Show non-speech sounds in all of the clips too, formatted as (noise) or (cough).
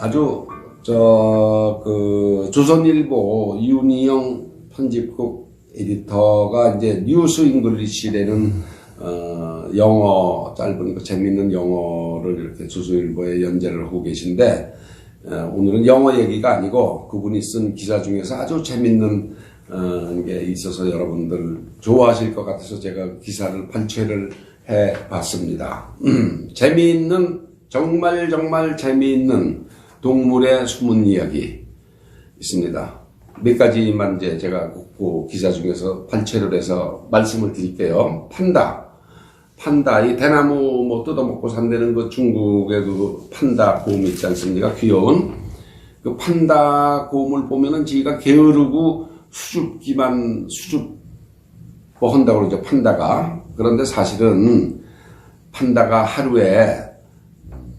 아주 저 그 조선일보 윤희영 편집국 에디터가 이제 뉴스 잉글리시라는 어 영어 짧은 거 재밌는 영어를 이렇게 조선일보에 연재를 하고 계신데 어, 오늘은 영어 얘기가 아니고 그분이 쓴 기사 중에서 아주 재밌는 어, 게 있어서 여러분들 좋아하실 것 같아서 제가 기사를 발췌를 해 봤습니다. 음, 재미있는 정말 정말 재미있는 동물의 숨은 이야기 있습니다. 몇 가지만 이제 제가 그 기사 중에서 발췌를 해서 말씀을 드릴게요. 판다. 판다, 이 대나무 뭐 뜯어먹고 산다는 그 중국의 그 판다 곰 있지 않습니까? 귀여운. 그 판다 곰을 보면은 지가 게으르고 수줍기만 수줍 뭐 한다고 그러죠. 판다가. 그런데 사실은 판다가 하루에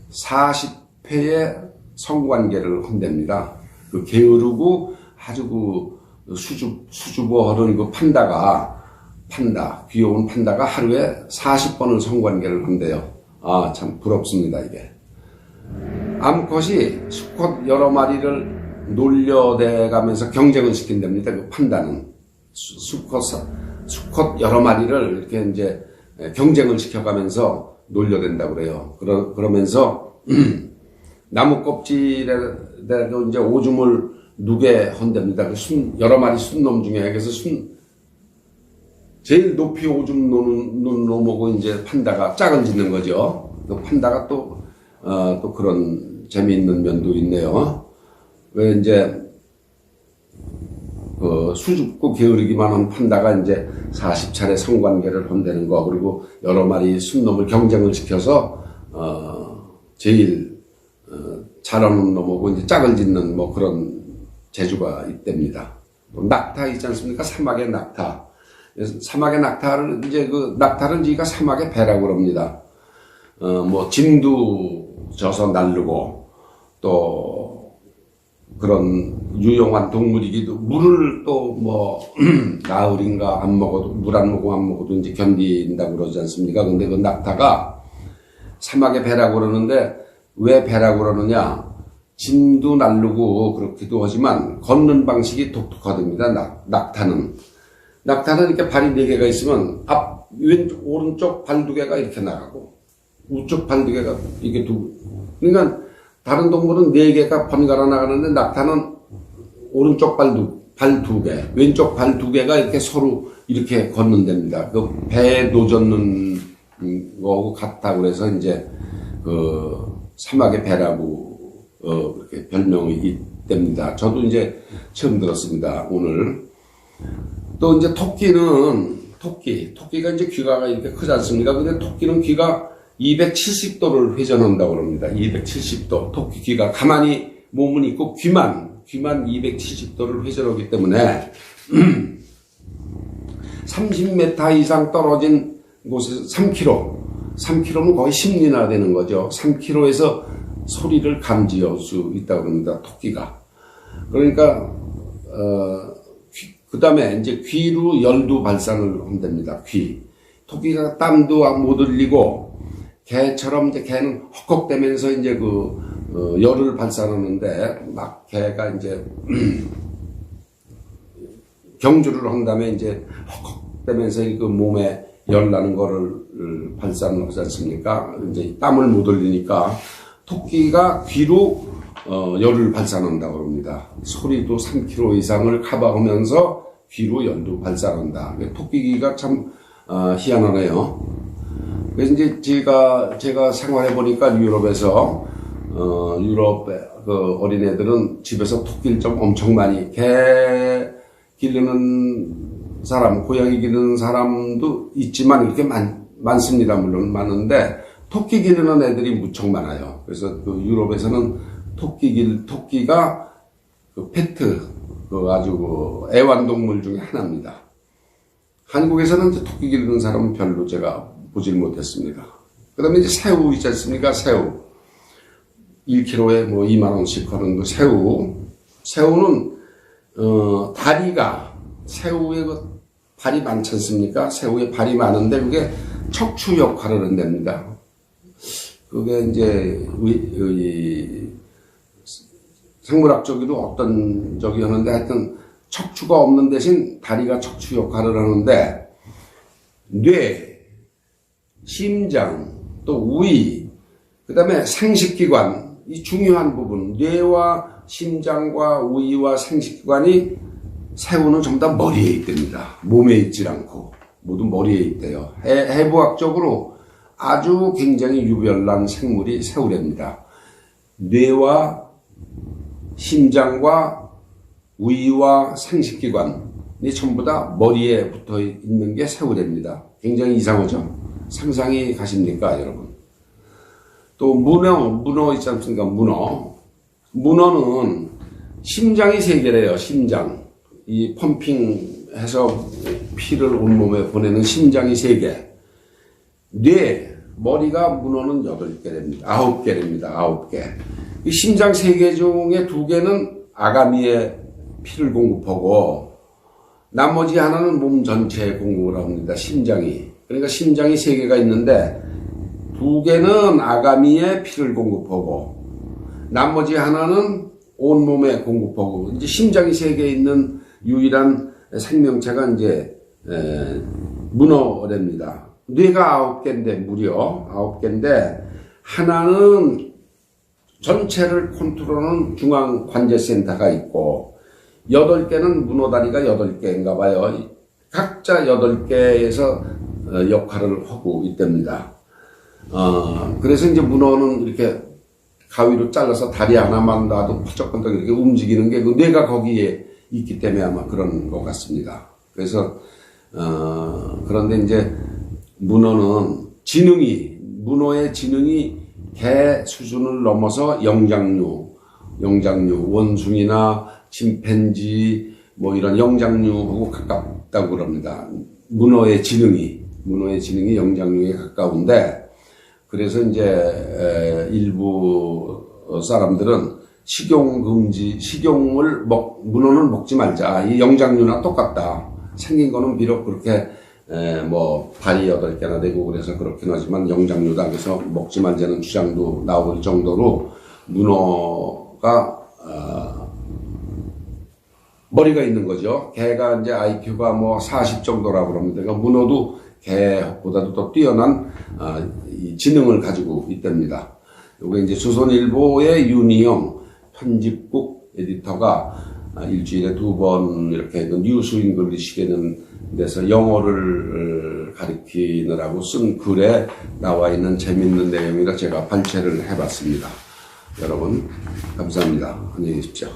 40회의 성관계를 한답니다. 그 게으르고 아주 그 수줍, 수줍어 하는 그 판다가, 판다, 귀여운 판다가 하루에 40번을 성관계를 한대요. 아, 참 부럽습니다, 이게. 암컷이 수컷 여러 마리를 놀려대 가면서 경쟁을 시킨답니다. 그 판다는. 수, 수컷, 수컷 여러 마리를 이렇게 이제 경쟁을 시켜가면서 놀려댄다고 그래요. 그러, 그러면서 (clears throat) 나무 껍질에도 이제 오줌을 누게 한답니다. 그 순, 여러 마리 순놈 중에 그래서 순 제일 높이 오줌 노는 눈 놈하고 이제 판다가 짝을 짓는 거죠. 그 판다가 또, 어, 또 그런 재미있는 면도 있네요. 왜 이제 그 수줍고 게으르기만 한 판다가 이제 40차례 성관계를 한다는 거 그리고 여러 마리 순놈을 경쟁을 시켜서 어 제일 어 잘하는 놈하고 이제 짝을 짓는 뭐 그런 재주가 있답니다. 또 낙타 있지 않습니까? 사막의 낙타. 사막의 낙타를 이제 그 낙타를 지가 사막의 배라고 그럽니다. 어뭐 짐도 져서 날르고 또 그런 유용한 동물이기도 물을 또 뭐 (clears throat) 나흘인가 안 먹어도 물 안 먹고 안 먹어도 이제 견딘다고 그러지 않습니까? 근데 그 낙타가 사막의 배라고 그러는데 왜 배라고 그러느냐? 짐도 날르고 그렇기도 하지만 걷는 방식이 독특하답니다. 낙, 낙타는 낙타는 이렇게 발이 네 개가 있으면 앞 왼쪽 오른쪽 발 두 개가 이렇게 나가고 우측 발 두 개가 이게 두 그러니까 다른 동물은 네 개가 번갈아 나가는데 낙타는 오른쪽 발 두, 발 두 개, 왼쪽 발 두 개가 이렇게 서로 이렇게 걷는답니다. 그 배에 노젓는 거하고 같다고 그래서 이제 그 사막의 배라고 어 그렇게 별명이 있답니다. 저도 이제 처음 들었습니다. 오늘 또 이제 토끼는 토끼, 토끼가 이제 귀가 이렇게 크지 않습니까? 근데 토끼는 귀가 270도를 회전한다고 합니다. 270도. 토끼 귀가 가만히 몸은 있고 귀만, 귀만 270도를 회전하기 때문에 (clears throat) 30m 이상 떨어진 곳에서 3km, 3km는 거의 10리나 되는 거죠. 3km에서 소리를 감지할 수 있다고 합니다. 토끼가. 그러니까, 어, 그 다음에 이제 귀로 열두 발산을 한답니다. 귀. 토끼가 땀도 못 흘리고, 개처럼 이제 개는 헉헉대면서 이제 그, 어, 열을 발산하는데, 막 개가 이제, (clears throat) 경주를 한 다음에 이제 헉헉대면서 그 몸에 열 나는 거를 발산을 하지 않습니까? 이제 땀을 못 흘리니까 토끼가 귀로 어, 열을 발산한다고 합니다. 소리도 3km 이상을 커버하면서 귀로 열도 발산한다. 토끼기가 참 어, 희한하네요. 그래서 이제 제가 제가 생활해 보니까 유럽에서 어, 유럽 그 어린애들은 집에서 토끼를 좀 엄청 많이 개 기르는 사람, 고양이 기르는 사람도 있지만 이렇게 많, 많습니다. 물론 많은데 토끼 기르는 애들이 무척 많아요. 그래서 그 유럽에서는 토끼 길 토끼가 그 페트 그 아주 그 애완동물 중에 하나입니다. 한국에서는 이제 토끼 기르는 사람은 별로 제가 보질 못했습니다. 그 다음에 이제 새우 있지 않습니까? 새우. 1kg에 뭐 2만원씩 하는 그 새우. 새우는, 어, 다리가, 새우의 그 발이 많지 않습니까? 새우의 발이 많은데 그게 척추 역할을 한답니다. 그게 이제, 의, 의, 생물학적으로 어떤 적이 하는데 하여튼 척추가 없는 대신 다리가 척추 역할을 하는데 뇌, 심장, 또 우위, 그 다음에 생식기관, 이 중요한 부분, 뇌와 심장과 우위와 생식기관이 새우는 전부 다 머리에 있답니다. 몸에 있질 않고 모두 머리에 있대요. 해, 해부학적으로 아주 굉장히 유별난 생물이 새우랍니다. 뇌와 심장과 우위와 생식기관이 전부 다 머리에 붙어 있는 게 새우랍니다. 굉장히 이상하죠? 상상이 가십니까, 여러분? 또 문어, 문어 있지 않습니까? 문어. 문어는 심장이 세 개래요, 심장. 이 펌핑해서 피를 온몸에 보내는 심장이 세 개. 뇌, 머리가 문어는 여덟 개랍니다. 아홉 개랍니다. 아홉 개. 이 심장 세 개 중에 두 개는 아가미에 피를 공급하고 나머지 하나는 몸 전체에 공급을 합니다. 심장이. 그러니까 심장이 세 개가 있는데 두 개는 아가미에 피를 공급하고 나머지 하나는 온몸에 공급하고 이제 심장이 세 개 있는 유일한 생명체가 이제 에, 문어랍니다. 뇌가 아홉 개인데 무려 아홉 개인데 하나는 전체를 컨트롤하는 중앙 관제센터가 있고 여덟 개는 문어다리가 여덟 개인가 봐요. 각자 여덟 개에서 어, 역할을 하고 있답니다. 어, 그래서 이제 문어는 이렇게 가위로 잘라서 다리 하나만 놔도 퍼쩍퍼쩍 이렇게 움직이는 게 그 뇌가 거기에 있기 때문에 아마 그런 것 같습니다. 그래서 어, 그런데 이제 문어는 지능이 문어의 지능이 개 수준을 넘어서 영장류, 영장류 원숭이나 침팬지 뭐 이런 영장류하고 가깝다고 그럽니다. 문어의 지능이 문어의 지능이 영장류에 가까운데 그래서 이제 에, 일부 사람들은 식용 금지, 식용을 먹, 문어는 먹지 말자. 이 영장류나 똑같다. 생긴 거는 비록 그렇게 에, 뭐 다리 여덟 개나 되고 그래서 그렇긴 하지만 영장류다 그래서 먹지 말자는 주장도 나올 정도로 문어가 어, 머리가 있는 거죠. 개가 이제 IQ가 뭐 40 정도라고 그럽니다. 그러니까 문어도 개보다도 더 뛰어난 어, 이 지능을 가지고 있답니다. 요게 이제 조선일보의 윤희영 편집국 에디터가 아, 일주일에 두 번 이렇게 그 뉴스 잉글리시라는 데서 영어를 가리키느라고 쓴 글에 나와 있는 재밌는 내용이라 제가 발췌를 해봤습니다. 여러분 감사합니다. 안녕히 계십시오.